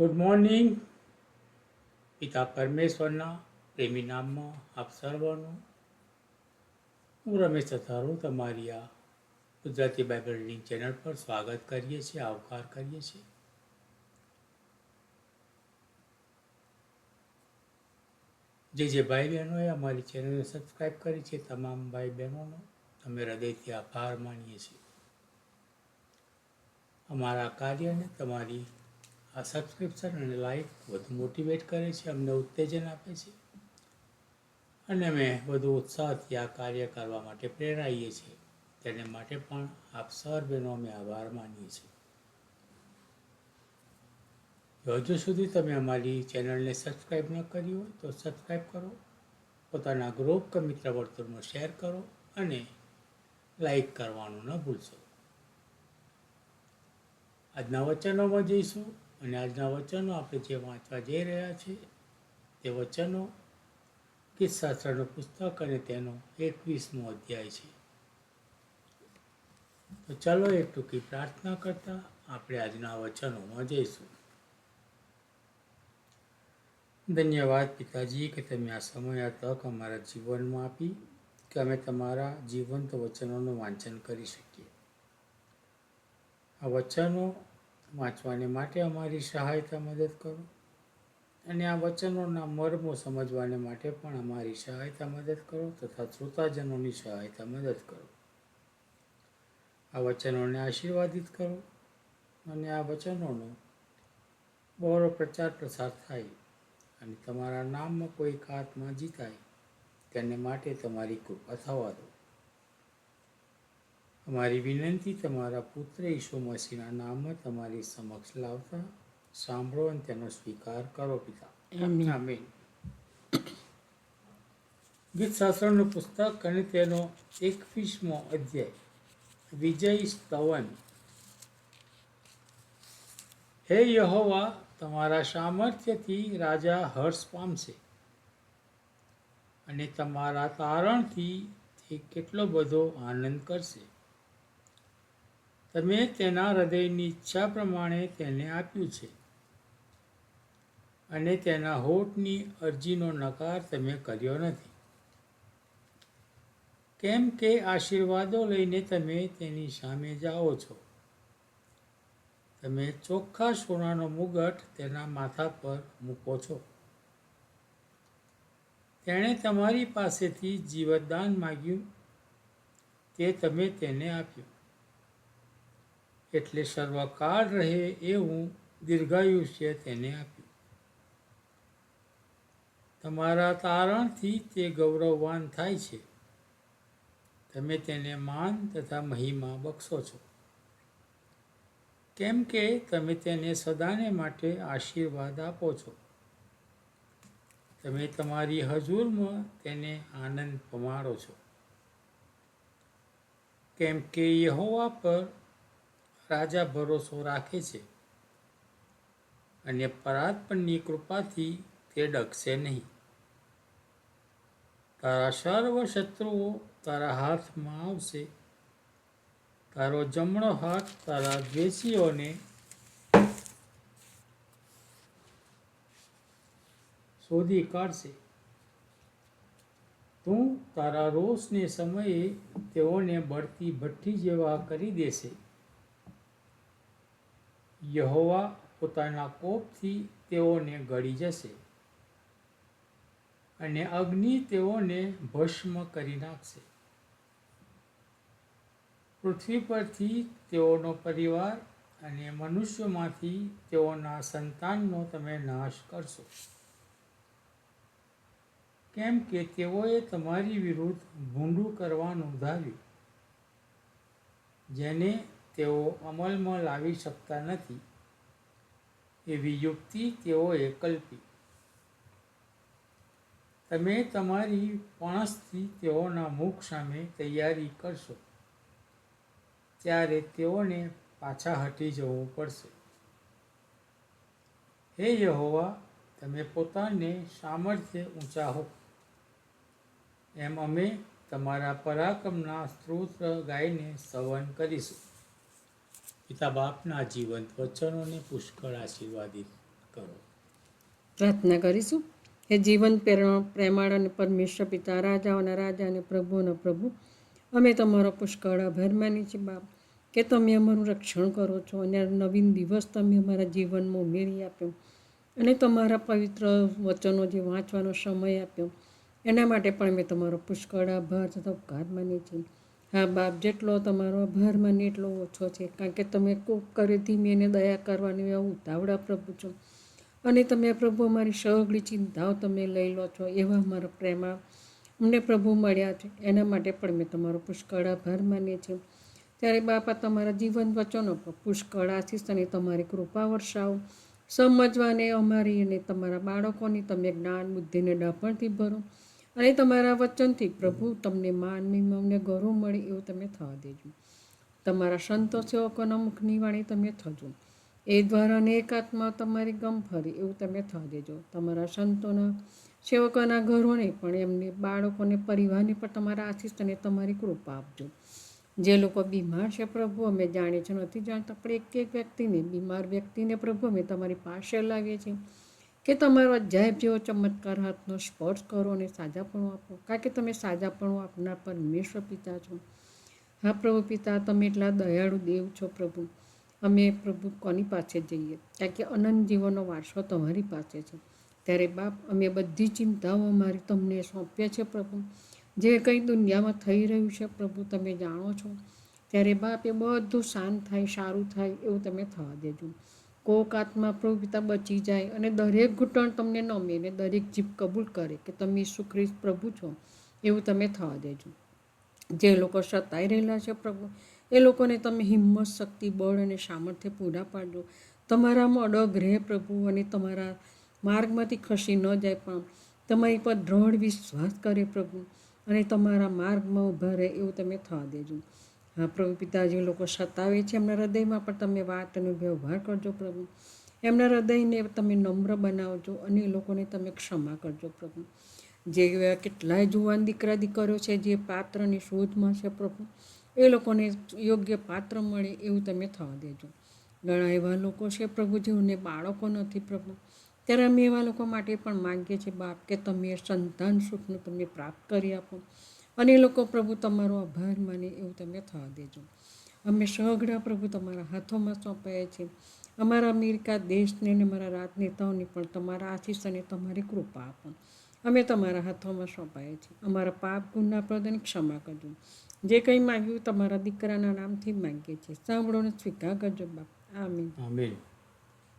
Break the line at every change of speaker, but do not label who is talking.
Good morning પિતા પરમેશ્વરના પ્રેમી નામમાં આપ સર્વનું. હું રમેશ અથારું તમારી આ ગુજરાતી બાઇબલ ચેનલ પર સ્વાગત કરીએ છીએ, આવકાર કરીએ છીએ. જે જે ભાઈ બહેનોએ અમારી ચેનલને સબસ્ક્રાઈબ કરી છે, તમામ ભાઈ બહેનોનો અમે હૃદયથી આભાર માનીએ છીએ. અમારા કાર્યને તમારી આ સબસ્ક્રિપ્શન અને લાઈક વધુ મોટિવેટ કરે છે, અમને ઉત્તેજન આપે છે. અને અમે વધુ ઉત્સાહથી આ કાર્ય કરવા માટે પ્રેરાઈએ છીએ. તેને માટે પણ આપ સર્વેનો અમે આભાર માનીએ છીએ. હજુ સુધી તમે અમારી ચેનલને સબસ્ક્રાઈબ ન કરી હોય તો સબસ્ક્રાઈબ કરો. પોતાના ગ્રુપ કે મિત્ર વર્તુળમાં શેર કરો અને લાઈક કરવાનું ન ભૂલશો. આજના વચનોમાં જઈશું. અને આજના વચનો આપણે જે વાંચવા જઈ રહ્યા છીએ, તે વચનો ગીતશાસ્ત્રનું પુસ્તક અને તેનો એકવીસમો અધ્યાય છે. તો ચાલો એક ટૂંકી પ્રાર્થના કરતા આપણે આજના વચનોમાં જઈશું. ધન્યવાદ પિતાજી કે તમે આ સમય, આ તક અમારા જીવનમાં આપી કે અમે તમારા જીવંત વચનોનું વાંચન કરી શકીએ. આ વચનો વાંચવાને માટે અમારી સહાયતા મદદ કરો. અને આ વચનોના મર્મો સમજવાને માટે પણ અમારી સહાયતા મદદ કરો તથા શ્રોતાજનોની સહાયતા મદદ કરો. આ વચનોને આશીર્વાદિત કરો અને આ વચનોનો બહોળો પ્રચાર પ્રસાર થાય અને તમારા નામમાં કોઈ આત્મા જીતાય તેને માટે તમારી કૃપા થવા દો. અમારી વિનંતી તમારા પુત્ર ઈસુ મસીના નામમાં તમારી સમક્ષ લાવતા સાંભળો અને તેનો સ્વીકાર કરો પિતા. આમીન. ગીત શાસ્ત્રનું પુસ્તક અને તેનો એકવીસમો અધ્યાય. વિજય સ્તવન. હે યહોવા તમારા સામર્થ્યથી રાજા હર્ષ પામશે અને તમારા તારણથી તે કેટલો બધો આનંદ કરશે. તમે તેના હૃદયની ઈચ્છા પ્રમાણે તેને આપ્યું છે. અને તેના હોઠની અરજીનો નકાર તમે કર્યો નથી. કેમ કે આશીર્વાદો લઈને તમે તેની સામે જાઓ છો. તમે ચોખ્ખા સોનાનો મુગટ તેના માથા પર મૂકો છો. તેણે તમારી પાસેથી જીવતદાન માગ્યું. તે તમે તેને આપ્યું. એટલે સર્વકાળ રહે એવું દીર્ઘાયુષ્ય તેને આપ્યું. તમારા તારણથી તે ગૌરવવાન થાય છે. તમે તેને માન તથા મહિમા બક્ષો છો. કેમ કે તમે તેને સદાને માટે આશીર્વાદ આપો છો. તમે તમારી હજુરમાં તેને આનંદ પમાડો છો. કેમ કે યહોવા પર રાજા ભરોસો રાખે છે. અને પરાત્પરની કૃપાથી તે ડગશે નહીં. તારા સર્વ શત્રુઓ તારા હાથમાં આવશે. તારો જમણો હાથ તારા દ્વેષીઓને શોધી કાઢશે. તું તારા રોષને સમયે તેઓને બળતી ભઠ્ઠી જેવા કરી દેશે. યહોવા પોતાના કોપથી તેઓને ગળી જશે અને અગ્નિ તેઓને ભસ્મ કરી નાખશે. પૃથ્વી પરથી તેઓનો પરિવાર અને મનુષ્યમાંથી તેઓના સંતાનનો તમે નાશ કરશો. કેમ કે તેઓએ તમારી વિરુદ્ધ ભૂંડું કરવાનું ધાર્યું, જેને તેઓ અમલમાં લાવી શકતા નથી. એવી યુક્તિ તેઓએ કલ્પી તમે તમારી પણસથી તેઓના મુખ સામે તૈયારી કરશો. ત્યારે તેઓને પાછા હટી જવું પડશે. હે યહોવા, તમે પોતાને સામર્થ્ય ઊંચા હો. એમ અમે તમારા પરાક્રમના સ્ત્રોત ગાઈને સ્તવન કરીશું. પિતા બાપના જીવંત વચનોને પુષ્કળ આશીર્વાદિત કરો.
પ્રાર્થના કરીશું હે જીવન પ્રેમાળ અને પરમેશ્વર પિતા, રાજાઓના રાજા અને પ્રભુનો પ્રભુ, અમે તમારો પુષ્કળ આભાર માની છીએ બાપ, કે તમે અમારું રક્ષણ કરો છો અને નવીન દિવસ તમે અમારા જીવનમાં ઉમેરી આપ્યો અને તમારા પવિત્ર વચનો જે વાંચવાનો સમય આપ્યો, એના માટે પણ અમે તમારો પુષ્કળ આભાર તથા ઉપકાર માનીએ છીએ. હા, બાપ, જેટલો તમારો આભાર માને એટલો ઓછો છે. કારણ કે તમે કોક કરે ધીમે એને દયા કરવાની એવા ઉતાવળા પ્રભુ છો. અને તમે પ્રભુ અમારી સગળી ચિંતાઓ તમે લઈ લો છો, એવા અમારા પ્રેમા અમને પ્રભુ મળ્યા છે. એના માટે પણ મેં તમારો પુષ્કળ આભાર માનીએ છીએ. ત્યારે બાપા તમારા જીવન વચનો પર પુષ્કળ આશીષ અને તમારી કૃપા વર્ષાઓ. સમજવાને અમારી અને તમારા બાળકોની તમે જ્ઞાન બુદ્ધિને ડપણથી ભરો. અને તમારા વચનથી પ્રભુ તમને માન મિમને ગૌરવ મળે એવું તમે થવા દેજો. તમારા સંતો સેવકોના મુખની વાણી તમે થજો. એ દ્વારા અનેક આત્મા તમારી ગમ ફરે એવું તમે થવા દેજો. તમારા સંતોના સેવકોના ઘરોને પણ એમને બાળકોને પરિવારને પણ તમારા આશીષ અને તમારી કૃપા આપજો. જે લોકો બીમાર છે પ્રભુ, અમે જાણીએ છીએ, નથી જાણતા, પણ એક એક વ્યક્તિને, બીમાર વ્યક્તિને પ્રભુ અમે તમારી પાસે લાવીએ છીએ. કે તમારો અજાયબ જેવો ચમત્કાર હાથનો સ્પર્શ કરો અને સાજાપણું આપો. કારણ કે તમે સાજાપણું આપનાર પરમેશ્વર પિતા છો. હા પ્રભુ પિતા, તમે એટલા દયાળુ દેવ છો પ્રભુ. અમે પ્રભુ કોની પાસે જઈએ? કારણ કે અનંત જીવનનો વારસો તમારી પાસે છે. ત્યારે બાપ, અમે બધી ચિંતાઓ અમારી તમને સોંપીએ છે પ્રભુ. જે કંઈ દુનિયામાં થઈ રહ્યું છે પ્રભુ, તમે જાણો છો. ત્યારે બાપ, એ બધું શાંત થાય, સારું થાય એવું તમે થવા દેજો. કોક આત્મા પ્રભુ બચી જાય અને દરેક ઘૂંટણ તમને નમે અને દરેક જીભ કબૂલ કરે કે તમે ઈસુ ખ્રિસ્ત પ્રભુ છો, એવું તમે થવા દેજો. જે લોકો સતાઈ રહેલા છે પ્રભુ, એ લોકોને તમે હિંમત, શક્તિ, બળ અને સામર્થ્ય પૂરા પાડજો તમારામાં અડગ રહે પ્રભુ અને તમારા માર્ગમાંથી ખસી ન જાય પણ તમારી પર દ્રઢ વિશ્વાસ કરે પ્રભુ અને તમારા માર્ગમાં ઊભા રહે એવું તમે થવા દેજો. પ્રભુ પિતાજી, લોકો સતાવે છે એમના હૃદયમાં, પણ તમે વાત અને વ્યવહાર કરજો પ્રભુ. એમના હૃદયને તમે નમ્ર બનાવજો અને એ લોકોને તમે ક્ષમા કરજો પ્રભુ. જે કેટલાય જુવાન દીકરા દીકરીઓ છે, જે પાત્રની શોધમાં છે પ્રભુ, એ લોકોને યોગ્ય પાત્ર મળે એવું તમે થવા દેજો. ઘણા એવા લોકો છે પ્રભુ, જેઓને બાળકો નથી પ્રભુ. ત્યારે અમે એવા લોકો માટે પણ માંગીએ છીએ, બાપ, કે તમે સંતાન સુખનું તમે પ્રાપ્ત કરી આપો. અને એ લોકો, પ્રભુ, તમારો આભાર માને એવું તમે થવા દેજો. અમે સઘળા પ્રભુ તમારા હાથોમાં સોંપાયા છીએ અમારા અમેરિકા દેશને અને અમારા રાજનેતાઓને પણ તમારા આશીષ અને તમારી કૃપા આપો. અમે તમારા હાથોમાં સોંપાયા છીએ અમારા પાપ, ગુના પ્રદાન ક્ષમા કરજો. જે કંઈ માગ્યું તમારા દીકરાના નામથી જ માગીએ છીએ. સાંભળો ને સ્વીકાર કરજો બાપ. આમીન.
આમેન.